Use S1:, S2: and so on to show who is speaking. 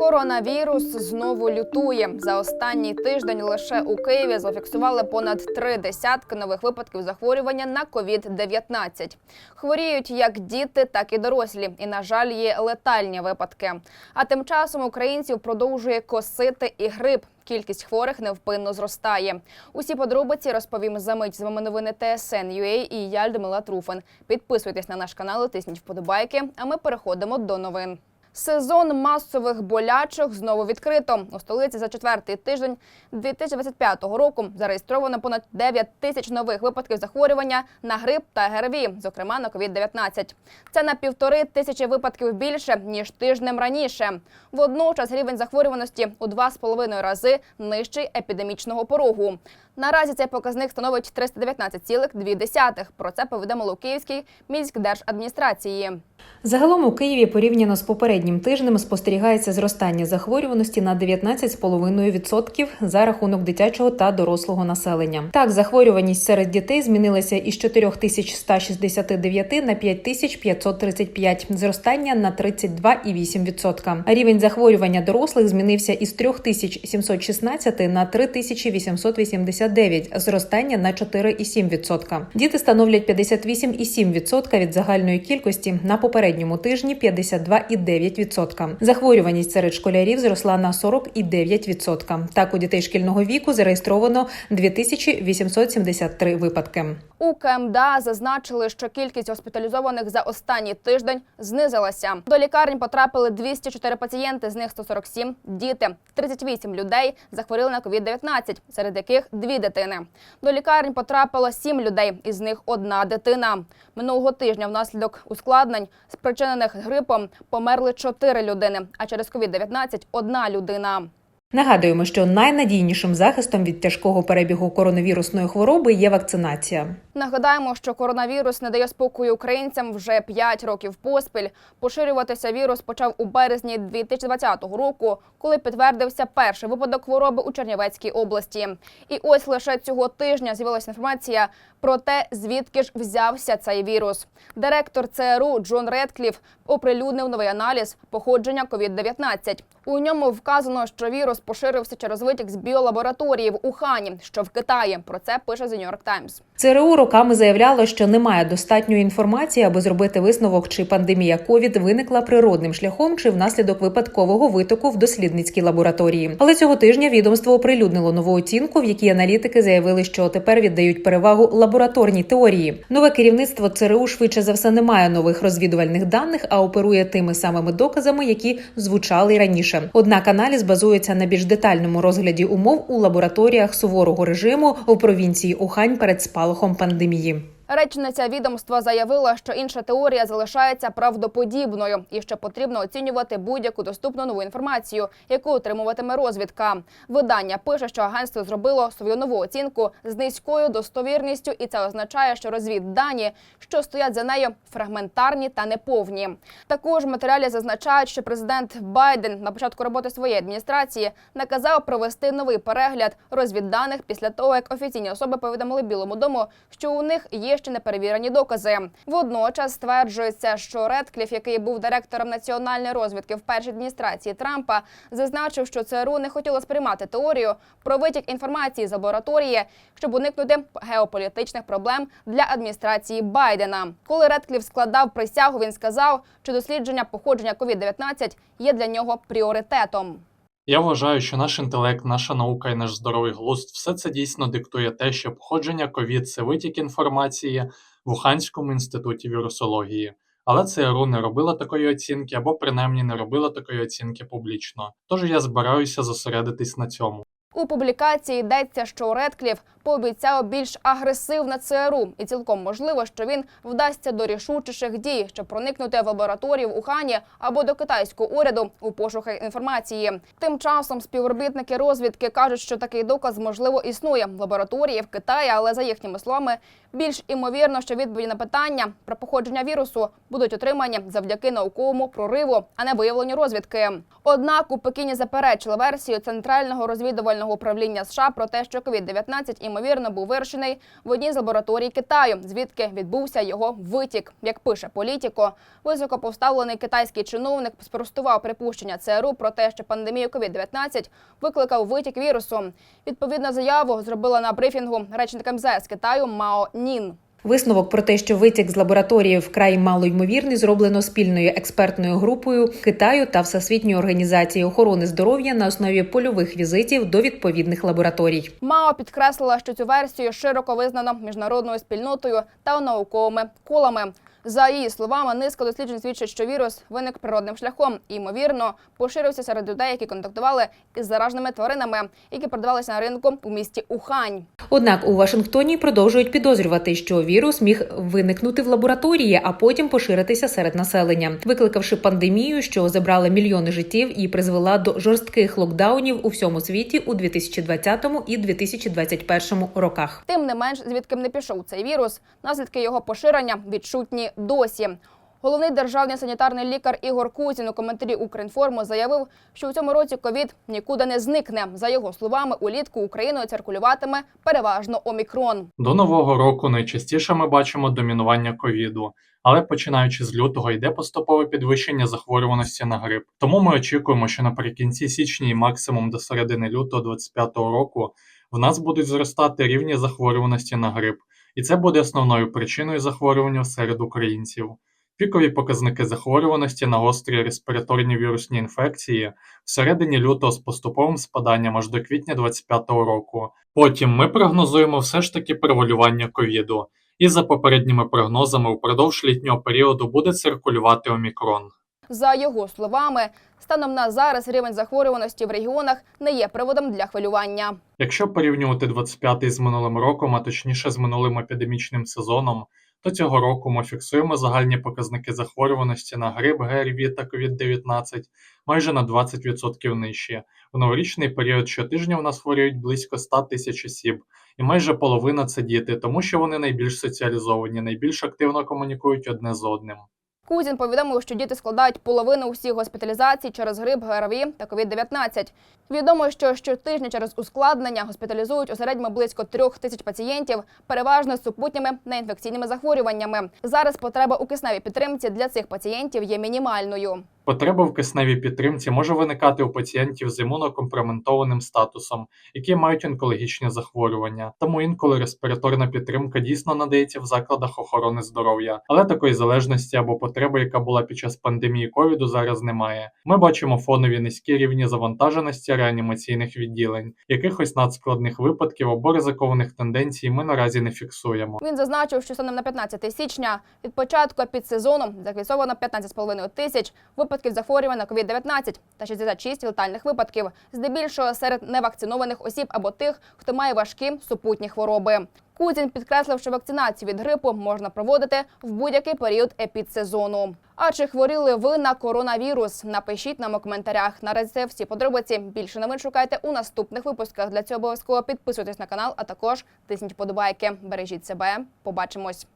S1: Коронавірус знову лютує. За останній тиждень лише у Києві зафіксували понад три десятки нових випадків захворювання на COVID-19. Хворіють як діти, так і дорослі. І, на жаль, є летальні випадки. А тим часом українців продовжує косити і грип. Кількість хворих невпинно зростає. Усі подробиці розповім за мить з вами новини ТСН.UA і я Людмила Труфан. Підписуйтесь на наш канал, тисніть вподобайки. А ми переходимо до новин. Сезон масових болячок знову відкрито. У столиці за четвертий тиждень 2025 року зареєстровано понад 9 тисяч нових випадків захворювання на грип та ГРВІ, зокрема на COVID-19. Це на півтори тисячі випадків більше ніж тижнем раніше. Водночас рівень захворюваності у два з половиною рази нижчий епідемічного порогу. Наразі цей показник становить 319,2. Про це повідомило у Київській міськдержадміністрації.
S2: Загалом у Києві порівняно з попереднім тижнем спостерігається зростання захворюваності на 19,5% за рахунок дитячого та дорослого населення. Так, захворюваність серед дітей змінилася із 4169 на 5535, зростання на 32,8%. А рівень захворювання дорослих змінився із 3716 на 3889, зростання на 4,7%. Діти становлять 58,7% від загальної кількості на попередньому тижні 52,9%. Захворюваність серед школярів зросла на 40,9%. Так, у дітей шкільного віку зареєстровано 2873 випадки.
S1: У КМДА зазначили, що кількість госпіталізованих за останній тиждень знизилася. До лікарень потрапили 204 пацієнти, з них 147 – діти. 38 людей захворіли на COVID-19, серед яких дві дитини. До лікарень потрапило 7 людей, із них одна дитина. Минулого тижня внаслідок ускладнень, спричинених грипом, померли 4 людини, а через COVID-19 – одна людина.
S2: Нагадуємо, що найнадійнішим захистом від тяжкого перебігу коронавірусної хвороби є вакцинація.
S1: Нагадаємо, що коронавірус не дає спокою українцям вже 5 років поспіль. Поширюватися вірус почав у березні 2020 року, коли підтвердився перший випадок хвороби у Чернівецькій області. І ось лише цього тижня з'явилася інформація про те, звідки ж взявся цей вірус. Директор ЦРУ Джон Редкліф оприлюднив новий аналіз походження COVID-19. У ньому вказано, що вірус поширився через витік з біолабораторії в Ухані, що в Китаї. Про це пише The New York Times.
S2: ЦРУ роками заявляло, що немає достатньої інформації, аби зробити висновок, чи пандемія ковід виникла природним шляхом, чи внаслідок випадкового витоку в дослідницькій лабораторії. Але цього тижня відомство оприлюднило нову оцінку, в якій аналітики заявили, що тепер віддають перевагу лабораторній теорії. Нове керівництво ЦРУ швидше за все не має нових розвідувальних даних, а оперує тими самими доказами, які звучали раніше. Однак аналіз базується на більш детальному розгляді умов у лабораторіях суворого режиму у провінції Ухань перед спалахом пандемії.
S1: Речниця відомства заявила, що інша теорія залишається правдоподібною і що потрібно оцінювати будь-яку доступну нову інформацію, яку отримуватиме розвідка. Видання пише, що агентство зробило свою нову оцінку з низькою достовірністю, і це означає, що розвіддані, що стоять за нею, фрагментарні та неповні. Також матеріалі зазначають, що президент Байден на початку роботи своєї адміністрації наказав провести новий перегляд розвідданих після того, як офіційні особи повідомили Білому дому, що у них є ще неперевірені докази. Водночас стверджується, що Редкліф, який був директором національної розвідки в першій адміністрації Трампа, зазначив, що ЦРУ не хотіло сприймати теорію про витік інформації з лабораторії, щоб уникнути геополітичних проблем для адміністрації Байдена. Коли Редкліф складав присягу, він сказав, що дослідження походження COVID-19 є для нього пріоритетом.
S3: Я вважаю, що наш інтелект, наша наука і наш здоровий глузд все це дійсно диктує те, що походження ковід це витік інформації в Уханському інституті вірусології. Але ЦРУ не робила такої оцінки або принаймні не робила такої оцінки публічно. Тож я збираюся зосередитись на цьому.
S1: У публікації йдеться, що Редкліф пообіцяв більш агресивне ЦРУ, і цілком можливо, що він вдасться до рішучіших дій, щоб проникнути в лабораторію в Ухані або до китайського уряду у пошуках інформації. Тим часом співробітники розвідки кажуть, що такий доказ можливо існує в лабораторії в Китаї, але за їхніми словами, більш імовірно, що відповіді на питання про походження вірусу будуть отримані завдяки науковому прориву, а не виявленню розвідки. Однак у Пекіні заперечили версію центрального розвідувального федерального управління США про те, що COVID-19 імовірно був вирішений в одній з лабораторій Китаю, звідки відбувся його витік. Як пише політіко, високопоставлений китайський чиновник спростував припущення ЦРУ про те, що пандемію COVID-19 викликав витік вірусу. Відповідну заяву зробила на брифінгу речник МЗС Китаю Мао Нін.
S2: Висновок про те, що витік з лабораторії вкрай малоймовірний, зроблено спільною експертною групою Китаю та Всесвітньої організації охорони здоров'я на основі польових візитів до відповідних лабораторій.
S1: Мао підкреслила, що цю версію широко визнано міжнародною спільнотою та науковими колами. За її словами, низка досліджень свідчить, що вірус виник природним шляхом і, ймовірно, поширився серед людей, які контактували із зараженими тваринами, які продавалися на ринку у місті Ухань.
S2: Однак у Вашингтоні продовжують підозрювати, що вірус міг виникнути в лабораторії, а потім поширитися серед населення, викликавши пандемію, що забрала мільйони життів і призвела до жорстких локдаунів у всьому світі у 2020 і 2021 роках.
S1: Тим не менш, звідки не пішов цей вірус, наслідки його поширення відчутні досі. Головний державний санітарний лікар Ігор Кузін у коментарі Укрінформу заявив, що у цьому році ковід нікуди не зникне. За його словами, улітку Україною циркулюватиме переважно омікрон.
S3: До нового року найчастіше ми бачимо домінування ковіду, але починаючи з лютого йде поступове підвищення захворюваності на грип. Тому ми очікуємо, що наприкінці січня і максимум до середини лютого 2025 року в нас будуть зростати рівні захворюваності на грип, і це буде основною причиною захворювання серед українців. Пікові показники захворюваності на гострі респіраторні вірусні інфекції всередині лютого з поступовим спаданням аж до квітня 2025 року. Потім ми прогнозуємо все ж таки превалювання ковіду, і за попередніми прогнозами упродовж літнього періоду буде циркулювати омікрон.
S1: За його словами, станом на зараз рівень захворюваності в регіонах не є приводом для хвилювання.
S3: Якщо порівнювати 25-й з минулим роком, а точніше з минулим епідемічним сезоном, то цього року ми фіксуємо загальні показники захворюваності на грип, ГРВІ та COVID-19 майже на 20% нижчі. В новорічний період щотижня у нас хворіють близько 100 тисяч осіб, і майже половина це діти, тому що вони найбільш соціалізовані, найбільш активно комунікують одне з одним.
S1: Кузін повідомив, що діти складають половину усіх госпіталізацій через грип, ГРВІ та COVID-19. Відомо, що щотижня через ускладнення госпіталізують у середньому близько трьох тисяч пацієнтів, переважно з супутніми неінфекційними захворюваннями. Зараз потреба у кисневій підтримці для цих пацієнтів є мінімальною.
S3: Потреба в кисневій підтримці може виникати у пацієнтів з імунокомпроментованим статусом, які мають онкологічні захворювання. Тому інколи респіраторна підтримка дійсно надається в закладах охорони здоров'я, але такої залежності або потреби, яка була під час пандемії ковіду, зараз немає. Ми бачимо фонові низькі рівні завантаженості реанімаційних відділень, якихось надскладних випадків або ризикованих тенденцій ми наразі не фіксуємо.
S1: Він зазначив, що станом на 15 січня від початку підсезону зафіксовано 15,5 тисяч захворювань на COVID-19 та 66 летальних випадків, здебільшого серед невакцинованих осіб або тих, хто має важкі супутні хвороби. Кузін підкреслив, що вакцинацію від грипу можна проводити в будь-який період епідсезону. А чи хворіли ви на коронавірус? Напишіть нам у коментарях. Наразі це всі подробиці. Більше новин шукайте у наступних випусках. Для цього обов'язково підписуйтесь на канал, а також тисніть подобайки. Бережіть себе. Побачимось.